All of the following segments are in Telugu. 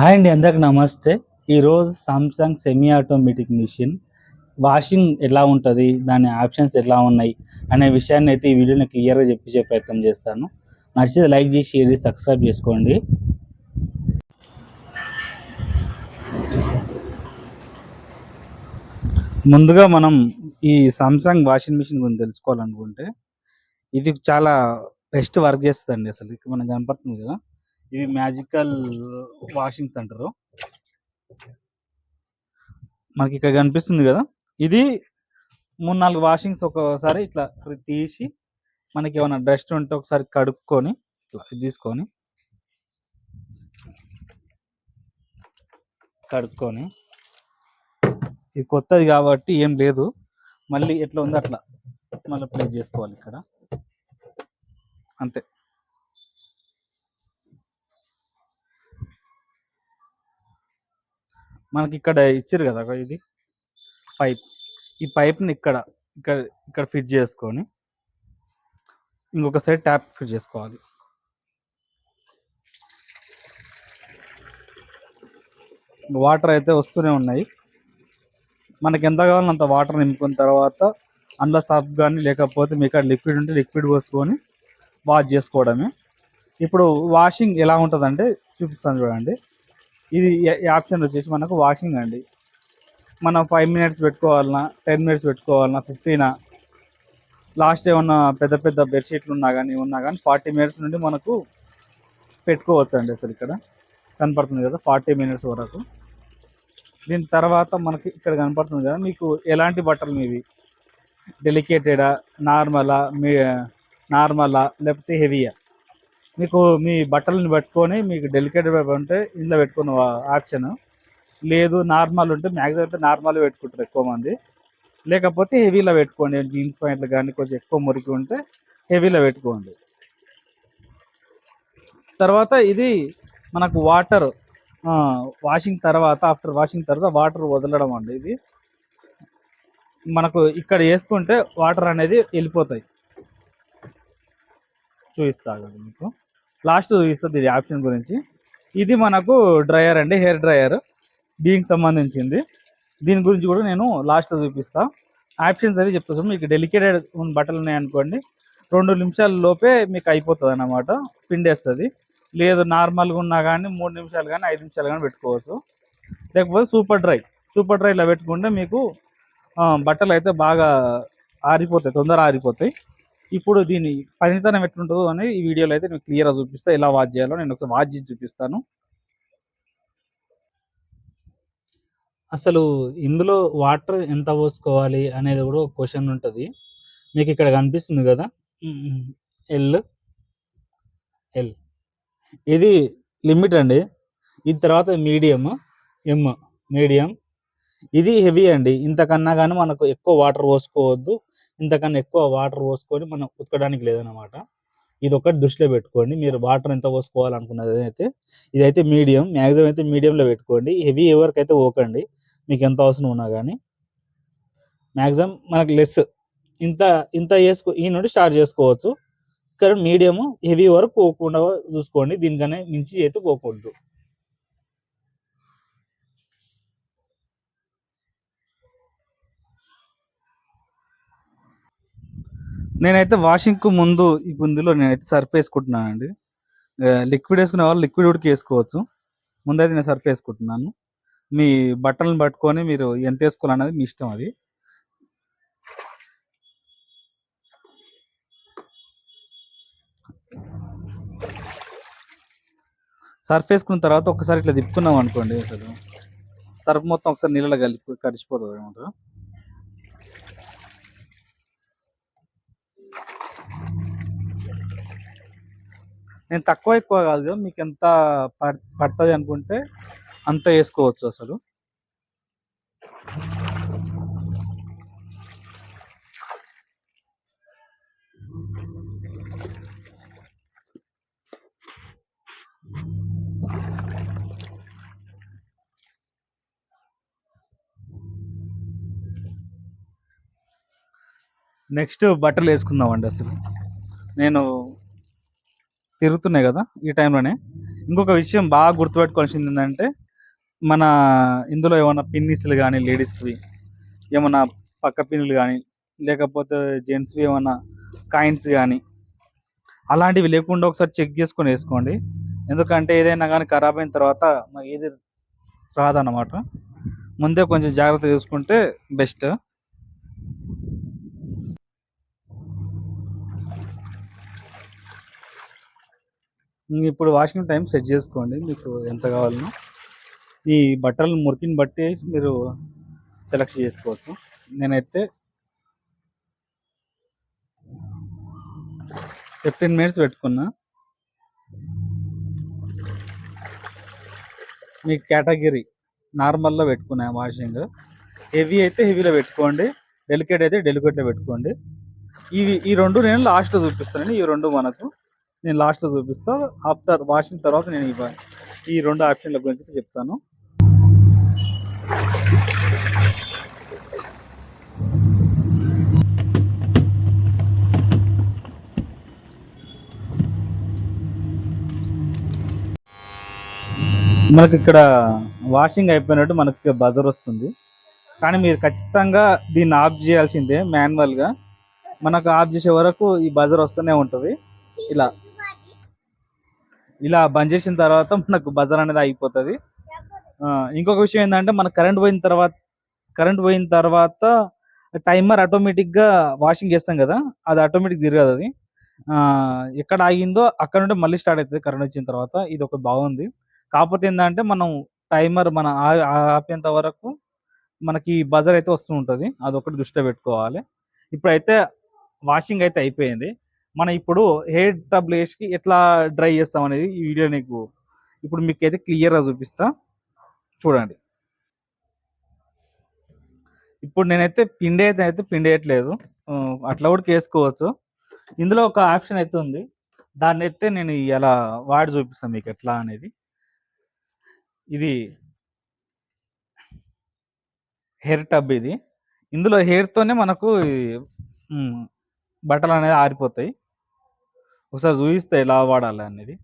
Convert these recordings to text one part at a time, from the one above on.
హాయ్ అండి అందరికి నమస్తే. ఈరోజు Samsung semi automatic machine washing ఎలా ఉంటుంది దాని ఆప్షన్స్ ఎలా ఉన్నాయి అనే విషయాన్ని అయితే ఈ వీడియోని క్లియర్గా చెప్పించే ప్రయత్నం చేస్తాను. నచ్చితే లైక్ చేసి షేర్ చేసి సబ్స్క్రైబ్ చేసుకోండి. ముందుగా మనం ఈ సామ్సంగ్ వాషింగ్ మిషన్ గురించి తెలుసుకోవాలనుకుంటే ఇది చాలా బెస్ట్ వర్క్ చేస్తుందండి అసలు. ఇక్కడ మనకు కనపడుతుంది కదా. ఇవి మ్యాజికల్ వాషింగ్స్ అంటారు. మనకి ఇక్కడ కనిపిస్తుంది కదా. ఇది మూడు నాలుగు వాషింగ్స్ ఒకసారి ఇట్లా తీసి మనకి ఏమైనా డస్ట్ ఉంటే ఒకసారి కడుక్కొని ఇట్లా తీసుకొని కడుక్కొని ఇది కొత్తది కాబట్టి ఏం లేదు. మళ్ళీ ఎట్లా ఉంది అట్లా మళ్ళీ ప్లేస్ చేసుకోవాలి ఇక్కడ. అంతే. మనకి ఇక్కడ ఇచ్చారు కదా ఇది? పైప్. ఈ పైప్ని ఇక్కడ ఇక్కడ ఇక్కడ ఫిట్ చేసుకొని ఇంకొక సైడ్ ట్యాప్ ఫిట్ చేసుకోవాలి. వాటర్ అయితే వస్తూనే ఉన్నాయి. మనకి ఎంత కావాలో అంత వాటర్ నింపుకున్న తర్వాత అందులో సబ్ కానీ లేకపోతే మీ ఇక్కడ లిక్విడ్ ఉంటే లిక్విడ్ పోసుకొని వాష్ చేసుకోవడమే. ఇప్పుడు వాషింగ్ ఎలా ఉంటుందంటే చూపిస్తాను చూడండి. ఇది ఆప్షన్ వచ్చేసి మనకు వాషింగ్ అండి. మనం ఫైవ్ మినిట్స్ పెట్టుకోవాలన్నా టెన్ మినిట్స్ పెట్టుకోవాలన్నా ఫిఫ్టీనా లాస్ట్ ఏమన్నా పెద్ద పెద్ద బెడ్షీట్లు ఉన్నా కానీ ఉన్నా కానీ ఫార్టీ మినిట్స్ నుండి మనకు పెట్టుకోవచ్చు అండి అసలు ఇక్కడ. కనపడుతుంది కదా ఫార్టీ మినిట్స్ వరకు. దీని తర్వాత మనకి ఇక్కడ కనపడుతుంది కదా మీకు ఎలాంటి బట్టలు మీవి? డెలికేటెడా నార్మలా మీ నార్మలా లేకపోతే హెవీయా మీకు మీ బట్టలను పెట్టుకొని మీకు డెలికేట్ ఉంటే ఇందులో పెట్టుకున్న ఆప్షన్ లేదు నార్మల్ ఉంటే మ్యాక్సిమం అయితే నార్మల్ పెట్టుకుంటారు ఎక్కువ మంది. లేకపోతే హెవీలో పెట్టుకోండి. జీన్స్ ప్యాంట్లు కానీ కొంచెం ఎక్కువ మురికి ఉంటే హెవీలో పెట్టుకోండి. తర్వాత ఇది మనకు వాటర్ వాషింగ్ తర్వాత ఆఫ్టర్ వాషింగ్ తర్వాత వాటర్ వదలడం అండి ఇది. మనకు ఇక్కడ వేసుకుంటే వాటర్ అనేది వెళ్ళిపోతాయి. చూపిస్తాను మీకు. లాస్ట్ చూపిస్తుంది ఇది ఆప్షన్ గురించి. ఇది మనకు డ్రయర్ అండి హెయిర్ డ్రయర్ దీనికి సంబంధించింది. దీని గురించి కూడా నేను లాస్ట్ చూపిస్తా. ఆప్షన్స్ అది చెప్తాను మీకు డెలికేటెడ్ బట్టలు బట్టలు ఉన్నాయనుకోండి రెండు నిమిషాల లోపే మీకు అయిపోతుంది అన్నమాట. పిండేస్తుంది. లేదు నార్మల్గా ఉన్నా కానీ మూడు నిమిషాలు కానీ ఐదు నిమిషాలు కానీ పెట్టుకోవచ్చు. లేకపోతే సూపర్ డ్రై సూపర్ డ్రైలో పెట్టుకుంటే మీకు బట్టలు అయితే బాగా ఆరిపోతాయి తొందర ఆరిపోతాయి. ఇప్పుడు దీని పనితనం ఎట్లుంటుందో అని ఈ వీడియోలో అయితే నేను క్లియర్గా చూపిస్తా. ఎలా వాచ్ చేయాలో నేను ఒకసారి వాచ్ చేసి చూపిస్తాను. అసలు ఇందులో వాటర్ ఎంత పోసుకోవాలి అనేది కూడా ఒక క్వశ్చన్ ఉంటుంది. మీకు ఇక్కడ కనిపిస్తుంది కదా? ఎల్ ఎల్ ఇది లిమిట్ అండి. ఇది తర్వాత మీడియం ఎమ్ మీడియం. ఇది హెవీ అండి. ఇంతకన్నా కానీ మనకు ఎక్కువ వాటర్ పోసుకోవద్దు. ఇంతకన్నా ఎక్కువ వాటర్ పోసుకొని మనం ఉతకడానికి లేదనమాట ఇది ఒకటి దృష్టిలో పెట్టుకోండి. మీరు వాటర్ ఎంత పోసుకోవాలనుకున్నది అయితే ఇదైతే మీడియం మ్యాక్సిమం అయితే మీడియంలో పెట్టుకోండి. హెవీ ఎవరికైతే ఓకండి మీకు ఎంత అవసరం ఉన్నా కానీ మ్యాక్సిమం మనకు లెస్ ఇంత ఇంత చేసుకో ఈ నుండి స్టార్ట్ చేసుకోవచ్చు. ఇక్కడ మీడియం హెవీ వరకు పోకుండా చూసుకోండి. దీనికనే మించి అయితే పోకూడదు. నేనైతే వాషింగ్కు ముందు ఇందులో నేనైతే సర్ఫ్ వేసుకుంటున్నానండి. లిక్విడ్ వేసుకునే వాళ్ళు లిక్విడ్ ఉడికి వేసుకోవచ్చు. ముందైతే నేను సర్ఫ్ వేసుకుంటున్నాను. మీ బట్టలను పట్టుకొని మీరు ఎంత వేసుకోవాలన్నది మీ ఇష్టం అది. సర్ఫ్ వేసుకున్న తర్వాత ఒకసారి ఇట్లా తిప్పుకున్నాం అనుకోండి అసలు. సర్ఫ్ మొత్తం ఒకసారి నీళ్ళలో కలిపి కరిచిపోతుంది అనమాట నేను తక్కువ ఎక్కువ కాదు మీకు ఎంత పడుతుంది అనుకుంటే అంత వేసుకోవచ్చు అసలు. నెక్స్ట్ బట్టలు వేసుకుందామండి అసలు. నేను తిరుగుతున్నాయి కదా ఈ టైంలోనే. ఇంకొక విషయం బాగా గుర్తుపెట్టుకోవాల్సింది ఏంటంటే మన ఇందులో ఏమైనా పిన్నిస్లు కానీ లేడీస్కి ఏమైనా పక్క పిన్నులు కానీ లేకపోతే జెంట్స్వి ఏమైనా కాయిన్స్ కానీ అలాంటివి లేకుండా ఒకసారి చెక్ చేసుకొని వేసుకోండి. ఎందుకంటే ఏదైనా కానీ ఖరాబ్ అయిన తర్వాత మరి ఏది రాదన్నమాట. ముందే కొంచెం జాగ్రత్త చూసుకుంటే బెస్ట్. ఇప్పుడు వాషింగ్ టైం సెట్ చేసుకోండి మీకు ఎంత కావాలనో. ఈ బట్టలు మురికిని బట్టి మీరు సెలెక్ట్ చేసుకోవచ్చు. నేనైతే ఫిఫ్టీన్ మినిట్స్ పెట్టుకున్నా. మీ కేటగిరీ నార్మల్లో పెట్టుకున్నా వాషింగ్. హెవీ అయితే హెవీలో పెట్టుకోండి డెలికేట్ అయితే డెలికేట్లో పెట్టుకోండి. ఇవి ఈ రెండు నేను లాస్ట్లో చూపిస్తాను ఈ రెండు మనకు. నేను లాస్ట్లో చూపిస్తా. ఆఫ్టర్ వాషింగ్ తర్వాత నేను ఈ రెండు ఆప్షన్ల గురించి చెప్తాను. మనకి ఇక్కడ వాషింగ్ అయిపోయినట్టు మనకి బజర్ వస్తుంది. కానీ మీరు ఖచ్చితంగా దీన్ని ఆఫ్ చేయాల్సిందే మాన్యువల్గా మనకు ఆఫ్ చేసే వరకు ఈ బజర్ వస్తూనే ఉంటుంది. ఇలా. ఇలా బంద్ చేసిన తర్వాత మనకు బజర్ అనేది అయిపోతుంది ఇంకొక విషయం ఏంటంటే మన కరెంట్ పోయిన తర్వాత కరెంట్ పోయిన తర్వాత టైమర్ ఆటోమేటిక్గా వాషింగ్ చేస్తాం కదా అది ఆటోమేటిక్ తిరగదు అది. ఎక్కడ ఆగిందో అక్కడ నుండి మళ్ళీ స్టార్ట్ అవుతుంది కరెంట్ వచ్చిన తర్వాత ఇది ఒక బాగుంది కాకపోతే ఏంటంటే మనం టైమర్ మన ఆపేంత వరకు మనకి బజర్ అయితే వస్తూ ఉంటుంది. అదొకటి దృష్టిలో పెట్టుకోవాలి. ఇప్పుడైతే వాషింగ్ అయితే అయిపోయింది. మనం ఇప్పుడు హెయిర్ టబ్లు వేసి ఎట్లా డ్రై చేస్తాం అనేది ఈ వీడియో నీకు ఇప్పుడు మీకు అయితే క్లియర్గా చూపిస్తా. చూడండి. ఇప్పుడు నేనైతే పిండి అయితే అయితే పిండి వేయట్లేదు. అట్లా కూడా వేసుకోవచ్చు ఇందులో ఒక ఆప్షన్ అయితే ఉంది. దాన్ని అయితే నేను ఇలా వాడి చూపిస్తాను మీకు ఎట్లా అనేది. ఇది హెయిర్ టబ్ ఇది. ఇందులో హెయిర్తోనే మనకు బట్టలు అనేది ఆరిపోతాయి. ఒకసారి చూపిస్తే ఎలా వాడాలి అనేది.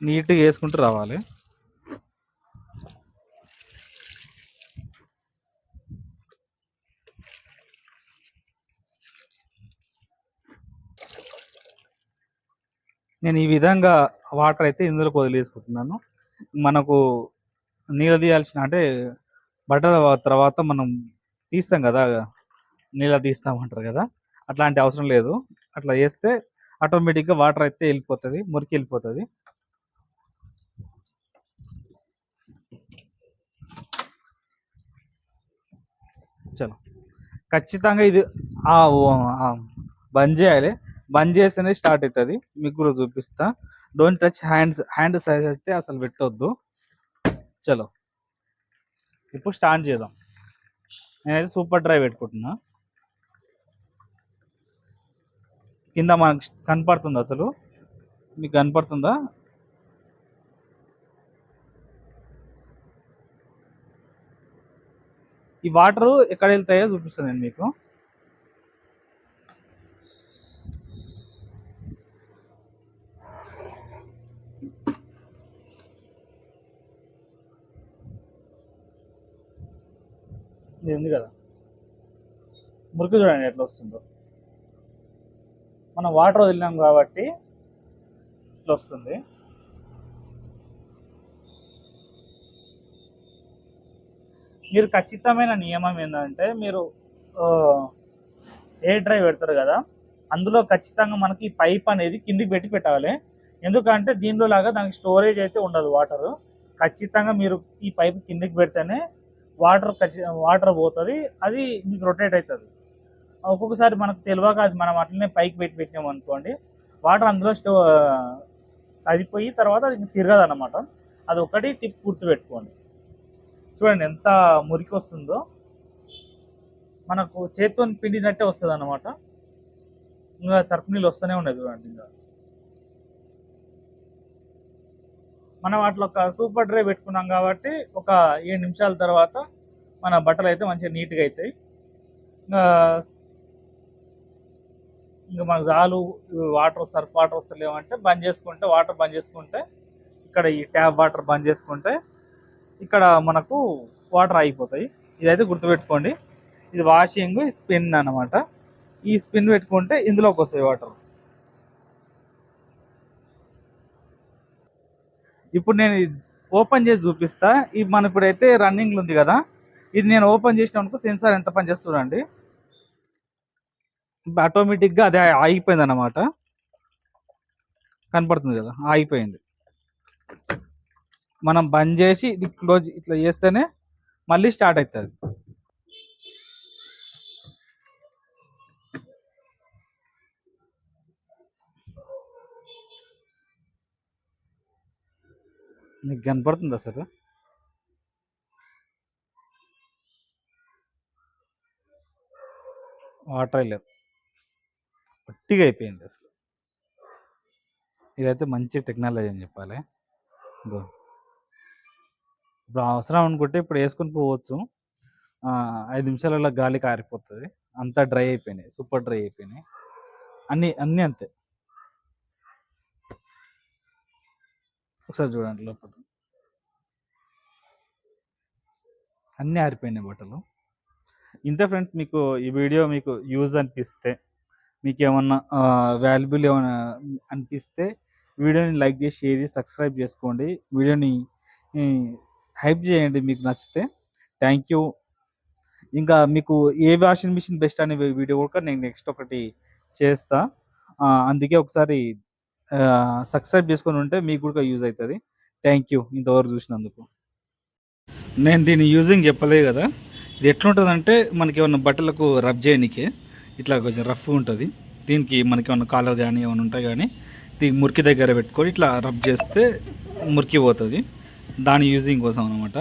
నీట్గా వేసుకుంటూ రావాలి. నేను ఈ విధంగా వాటర్ అయితే ఇందులోకి వదిలేసుకుంటున్నాను. మనకు నీళ్ళు తీయాల్సిన అంటే బట్టర్ తర్వాత మనం తీస్తాం కదా నీళ్ళ తీస్తామంటారు కదా. అట్లాంటి అవసరం లేదు. అట్లా చేస్తే ఆటోమేటిక్గా వాటర్ అయితే వెళ్ళిపోతుంది మురికి వెళ్ళిపోతుంది. చలో. ఖచ్చితంగా ఇది బంద్ చేయాలి. బంద్ చేస్తేనే స్టార్ట్ అవుతుంది మీకు కూడా చూపిస్తా. Don't touch hands hand size అయితే అసలు పెట్టొద్దు. చలో. ఇప్పుడు స్టార్ట్ చేద్దాం. నేనైతే సూపర్ డ్రైవ్ పెట్టుకుంటున్నా. కింద మనకు కనపడుతుంది అసలు. మీకు కనపడుతుందా? ఈ వాటర్ ఎక్కడ వెళ్తాయో చూపిస్తాను నేను మీకు. ఇది ఉంది కదా. మురికి చూడండి ఎట్లా వస్తుందో. మనం వాటర్ వదిలినాం కాబట్టి ఇట్లా వస్తుంది. మీరు ఖచ్చితమైన నియమం ఏంటంటే మీరు ఎయిర్ డ్రైవ్ పెడతారు కదా అందులో ఖచ్చితంగా మనకి పైప్ అనేది కిందికి పెట్టి పెట్టాలి. ఎందుకంటే దీనిలో లాగా దానికి స్టోరేజ్ అయితే ఉండదు వాటరు ఖచ్చితంగా మీరు ఈ పైప్ కిందికి పెడితేనే వాటర్ ఖచ్చి వాటర్ పోతుంది అది మీకు రొటేట్ అవుతుంది. ఒక్కొక్కసారి మనకు తెలియక అది మనం అట్లనే పైకి పెట్టి పెట్టినాం అనుకోండి వాటర్ అందులో స్టో సరిపోయి తర్వాత అది తిరగదు అనమాట అది ఒకటి టిప్ గుర్తుపెట్టుకోండి. చూడండి ఎంత మురికి వస్తుందో. మనకు చేతితో పిండినట్టే వస్తుంది అనమాట ఇంకా సర్ఫ్ నీళ్ళు వస్తూనే ఉన్నాయి చూడండి ఇంకా. మనం అట్లా ఒక సూపర్ డ్రై పెట్టుకున్నాం కాబట్టి ఒక ఏడు నిమిషాల తర్వాత మన బట్టలు అయితే మంచిగా నీట్గా అవుతాయి ఇంకా ఇంకా మనకు చాలు వాటర్ సర్ఫ్ వాటర్ వస్తలేమంటే బంద్ చేసుకుంటే వాటర్ బంద్ చేసుకుంటే ఇక్కడ ఈ ట్యాప్ వాటర్ బంద్ చేసుకుంటే ఇక్కడ మనకు వాటర్ అయిపోతాయి ఇదైతే గుర్తుపెట్టుకోండి. ఇది వాషింగ్ స్పిన్ అన్నమాట. ఈ స్పిన్ పెట్టుకుంటే ఇందులోకి వస్తాయి వాటర్ ఇప్పుడు నేను ఓపెన్ చేసి చూపిస్తా. ఇది మన ఇప్పుడైతే రన్నింగ్లు ఉంది కదా. ఇది నేను ఓపెన్ చేసినానుకో సెన్సార్ ఎంత పని చేస్తుందండి ఆటోమేటిక్గా అదే ఆగిపోయింది అన్నమాట కనపడుతుంది కదా ఆగిపోయింది. మనం బంద్ చేసి ఇది క్లోజ్ ఇట్లా చేస్తేనే మళ్ళీ స్టార్ట్ అవుతుంది నీకు కనపడుతుంది అసలు? వాటర్ లేదు గట్టిగా అయిపోయింది అసలు. ఇదైతే మంచి టెక్నాలజీ అని చెప్పాలి. గో ఇప్పుడు అవసరం అనుకుంటే ఇప్పుడు వేసుకొని పోవచ్చు. ఐదు నిమిషాలలో గాలి కారిపోతుంది. అంతా డ్రై అయిపోయినాయి. సూపర్ డ్రై అయిపోయినాయి. అన్నీ అన్నీ అంతే. ఒకసారి చూడండి లోపల. అన్నీ ఆరిపోయినాయి బట్టలు. ఇంతే ఫ్రెండ్స్ మీకు ఈ వీడియో మీకు యూజ్ అనిపిస్తే మీకు ఏమన్నా వాల్యుబుల్ ఏమైనా అనిపిస్తే వీడియోని లైక్ చేసి షేర్ చేసి సబ్స్క్రైబ్ చేసుకోండి. వీడియోని హైప్ చేయండి మీకు నచ్చితే. థ్యాంక్ యూ ఇంకా మీకు ఏ వాషింగ్ మిషన్ బెస్ట్ అనే వీడియో కూడా నేను నెక్స్ట్ ఒకటి చేస్తా. అందుకే ఒకసారి సబ్స్క్రైబ్ చేసుకొని ఉంటే మీకు కూడా యూజ్ అవుతుంది. థ్యాంక్ యూ ఇంతవరకు చూసినందుకు. నేను దీని యూజింగ్ చెప్పలేదు కదా. ఇది ఎట్లుంటుందంటే మనకి ఏమన్నా బట్టలకు రబ్ చేయడానికి ఇట్లా కొంచెం రఫ్ ఉంటుంది. దీనికి మనకి ఏమైనా కాలర్ కానీ ఏమైనా ఉంటాయి కానీ దీనికి మురికి దగ్గర పెట్టుకొని ఇట్లా రబ్ చేస్తే మురికి పోతుంది. దాని యూజింగ్ కోసం అనమాట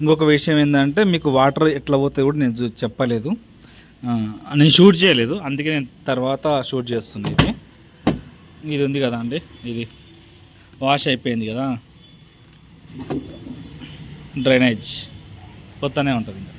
ఇంకొక విషయం ఏంటంటే మీకు వాటర్ ఎట్లా పోతే కూడా నేను చెప్పలేదు. నేను షూట్ చేయలేదు. అందుకే నేను తర్వాత షూట్ చేస్తుంది ఇది. ఇది ఉంది కదా అండి ఇది వాష్ అయిపోయింది కదా. డ్రైనేజ్ కొత్తనే ఉంటుంది ఇంకా.